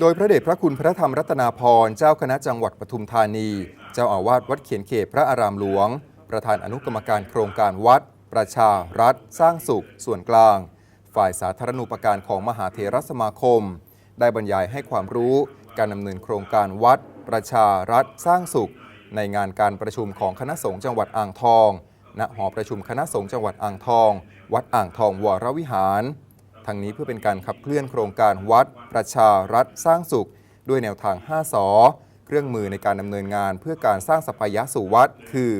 โดยพระเดชพระคุณพระธรรมรัตนาพรเจ้าคณะจังหวัดปทุมธานี เจ้าอาวาสวัดเขียนเขตพระอารามหลวง ประธานอนุกรรมการโครงการวัด ประชารัฐ สร้างสุข ส่วนกลาง ฝ่ายสาธารณูปการของมหาเถรสมาคม ได้บรรยายให้ความรู้การดำเนินโครงการวัด ประชารัฐ สร้างสุข ในงานการประชุมของคณะสงฆ์จังหวัดอ่างทอง ณหอประชุมคณะสงฆ์จังหวัดอ่างทอง วัดอ่างทองวรวิหาร ทั้งนี้เพื่อเป็นการขับเคลื่อนโครงการวัด ประชารัฐสร้างสุข ด้วยแนวทาง 5สอเครื่องมือในการดำเนินงานเพื่อการสร้างสัพยะสู่วัด คือ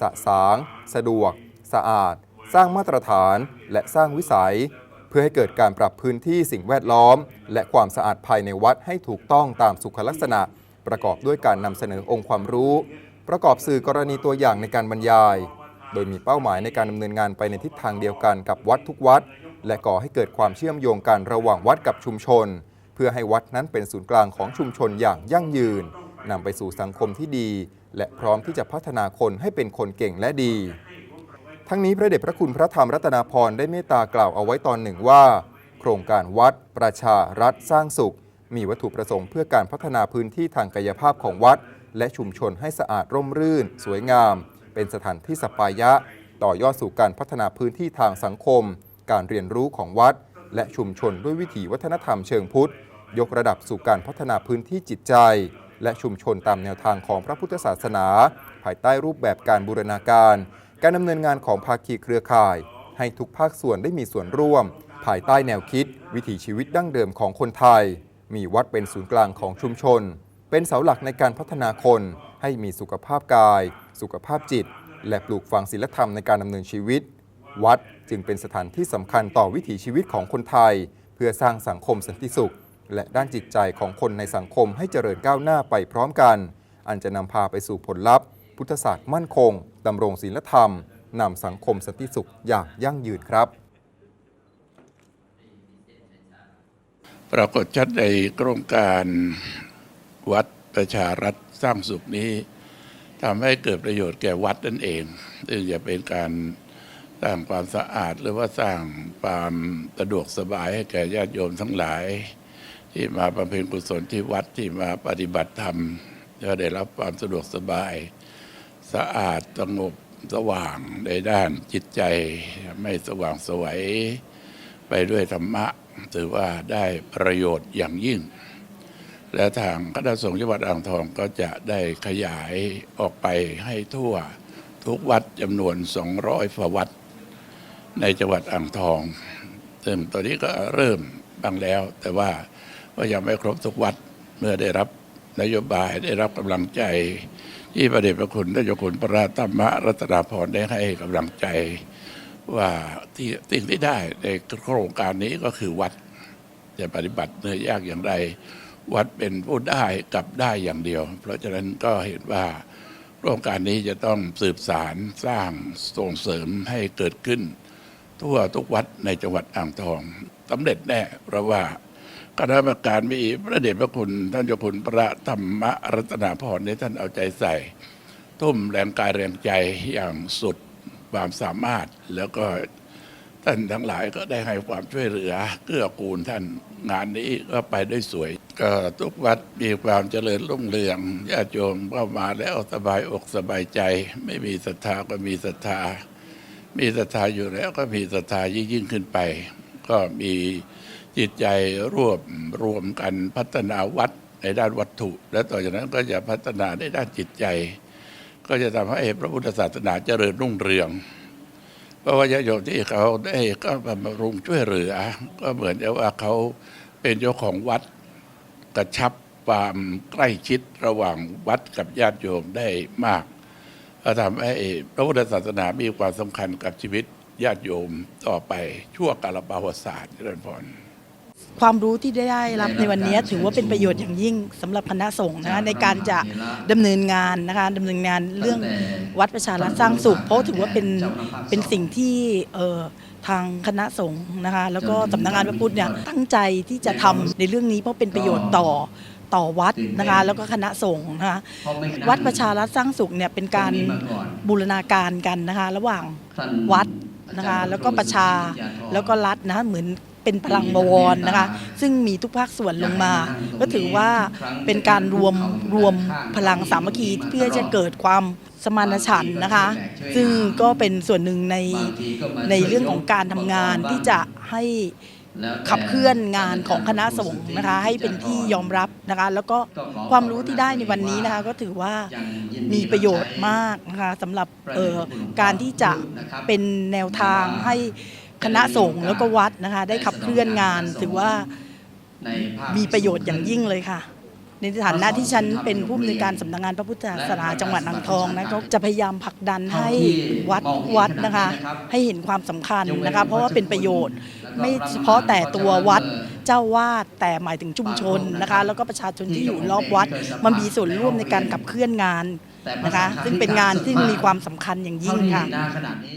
สะสาง สะดวก สะอาด สร้างมาตรฐาน และสร้างวิสัย เพื่อให้เกิดการปรับพื้นที่สิ่งแวดล้อม และความสะอาดภายในวัดให้ถูกต้องตามสุขลักษณะ ประกอบด้วยการนำเสนอองค์ความรู้ ประกอบสื่อกรณีตัวอย่างในการบรรยาย โดยมีเป้าหมายในการดำเนินงานไปในทิศทางเดียวกันกับวัดทุกวัด และก่อให้เกิดความเชื่อมโยงกันระหว่างวัดกับชุมชน เพื่อให้วัดนั้นเป็นศูนย์กลางของชุมชนอย่างยั่งยืนนำไปสู่สังคมที่ดี และพร้อมที่จะพัฒนาคนให้เป็นคนเก่งและดี ทั้งนี้พระเดชพระคุณพระธรรมรัตนาพรได้เมตตากล่าวเอาไว้ตอนหนึ่งว่า โครงการวัด ประชารัฐสร้างสุข มีวัตถุประสงค์เพื่อการพัฒนาพื้นที่ทางกายภาพของวัด และชุมชนให้สะอาดร่มรื่น สวยงาม เป็นสถานที่สปายะ ต่อยอดสู่การพัฒนาพื้นที่ทางสังคม การเรียนรู้ของวัด และชุมชนด้วยวิถีวัฒนธรรมเชิงพุทธ ยกระดับสู่การพัฒนาพื้นที่จิตใจ และชุมชนตามแนวทางของพระพุทธศาสนา ภายใต้รูปแบบการบูรณาการ การดำเนินงานของภาคีเครือข่าย ให้ทุกภาคส่วนได้มีส่วนร่วม ภายใต้แนวคิด วิถีชีวิตดั้งเดิมของคนไทย มีวัดเป็นศูนย์กลางของชุมชน เป็นเสาหลักในการพัฒนาคน ให้มีสุขภาพกาย สุขภาพจิต และปลูกฝังศีลธรรมในการดำเนินชีวิต วัดจึงเป็นสถานที่สำคัญต่อวิถีชีวิตของคนไทย เพื่อสร้างสังคมสันติสุข และด้านจิตใจของคนในสังคมให้เจริญก้าวหน้าไปพร้อมกัน อันจะนำพาไปสู่ผลลัพธ์ พุทธศาสตร์มั่นคงดำรงศีลธรรมนำสังคมสันติสุขอย่างยั่งยืนครับ ปรากฏชัดในโครงการวัดประชารัฐสร้างสุขนี้ทำให้เกิดประโยชน์แก่วัดนั่นเองซึ่งจะเป็นการ สร้างความสะอาดหรือว่าสร้างความสะดวกสบายให้แก่ญาติโยมทั้งหลาย ที่มาบำเพ็ญกุศลที่วัดที่มาปฏิบัติธรรมจะได้รับความสะดวกสบาย สะอาดสงบสว่างในด้านจิตใจไม่สว่างสวัยไปด้วยธรรมะ ถือว่าได้ประโยชน์อย่างยิ่ง และทางคณะสงฆ์จังหวัดอ่างทองก็จะได้ขยายออกไปให้ทั่วทุกวัดจำนวน 200ฝวัด ในจังหวัดอ่างทองซึ่งตอนนี้ก็เริ่มบ้างแล้ว แต่ว่าก็ยังไม่ครบทุกวัดเมื่อได้รับนโยบายได้รับกำลังใจ ที่ประเดชพระคุณท่านเจ้าคุณพระราชธรรมรัตนาพรได้ให้กำลังใจว่าที่สิ่งที่ได้ในโครงการนี้ก็คือวัดจะปฏิบัติเนื้อยากอย่างไร วัดเป็นผู้ได้กับได้อย่างเดียว เพราะฉะนั้นก็เห็นว่าโครงการนี้จะต้องสืบสารสร้างส่งเสริมให้เกิดขึ้น ทั่วทุกวัดในจังหวัดอ่างทองสำเร็จแน่เพราะว่าคณะกรรมการมีพระเดชพระคุณ ท่านเจ้าคุณพระธรรมรัตนาพรในท่านเอาใจใส่ ทุ่มแรงกายแรงใจอย่างสุดความสามารถแล้วก็ท่านทั้งหลายก็ได้ให้ความช่วยเหลือเกื้อกูลท่านงานนี้ก็ไปได้สวย ก็ทุกวัดมีความเจริญรุ่งเรืองญาติโยมเข้ามาแล้วสบายอกสบายใจ ไม่มีศรัทธาก็มีศรัทธา มีศรัทธาอยู่แล้วก็มีศรัทธายิ่งยิ่งขึ้นไป ก็มีจิตใจร่วมรวมกันพัฒนาวัดในด้านวัตถุ และต่อจากนั้นก็จะพัฒนาในด้านจิตใจ ก็จะทำให้พระพุทธศาสนาเจริญรุ่งเรือง เพราะว่าญาติโยมที่เขาได้ก็บำรุงช่วยเหลือ ก็เหมือนกับว่าเขาเป็นเจ้าของวัดกระชับความใกล้ชิดระหว่างวัดกับญาติโยมได้มาก ทำให้พระพุทธศาสนามีความสำคัญกับชีวิตญาติโยมต่อไปชั่วกาลปาวศาสตร์เจริญพรความรู้ที่ได้รับในวันนี้ถือว่าเป็นประโยชน์อย่างยิ่งสำหรับคณะสงฆ์นะคะในการจะดำเนินงานนะคะดำเนินงานเรื่องวัดประชารัฐสร้างสุขเพราะถือว่าเป็นเป็นสิ่งที่เอ่อทางคณะสงฆ์นะคะแล้วก็สำนักงานพระพุทธเนี่ยตั้งใจที่จะทำในเรื่องนี้เพราะเป็นประโยชน์ต่อ ต่อวัดนะคะแล้วก็คณะสงฆ์นะคะวัดประชารัฐสร้างสุขเนี่ยเป็นการบูรณาการกันนะคะระหว่างวัดนะคะแล้วก็ประชาแล้วก็รัฐนะคะเหมือนเป็นพลังบวรนะคะซึ่งมีทุกภาคส่วนลงมา ก็ถือว่าเป็นการรวมรวมพลังสามัคคีเพื่อจะเกิดความสมานฉันท์นะคะ ซึ่งก็เป็นส่วนหนึ่งในในเรื่องของการทำงานที่จะให้ ขับเคลื่อนงานของคณะสงฆ์นะคะให้เป็นที่ยอมรับนะคะแล้วก็ความรู้ที่ได้ในวันนี้นะคะก็ถือว่ามีประโยชน์มากนะคะสำหรับเอ่อการที่จะเป็นแนวทางให้คณะสงฆ์แล้วก็วัดนะคะได้ขับเคลื่อนงานถือว่ามีประโยชน์อย่างยิ่งเลยค่ะ ในฐานะที่ฉันเป็นผู้อำนวยการสำนักงานพระพุทธศาสนาจังหวัดอ่างทองนะก็จะพยายามผลักดันให้วัดวัดนะคะ ให้เห็นความสำคัญนะคะ เพราะว่าเป็นประโยชน์ ไม่เฉพาะแต่ตัววัดเจ้าวาดแต่หมายถึงชุมชนนะคะ แล้วก็ประชาชนที่อยู่รอบวัดมันมีส่วนร่วมในการขับเคลื่อนงานนะคะ ซึ่งเป็นงานที่มีความสำคัญอย่างยิ่งค่ะณขณะนี้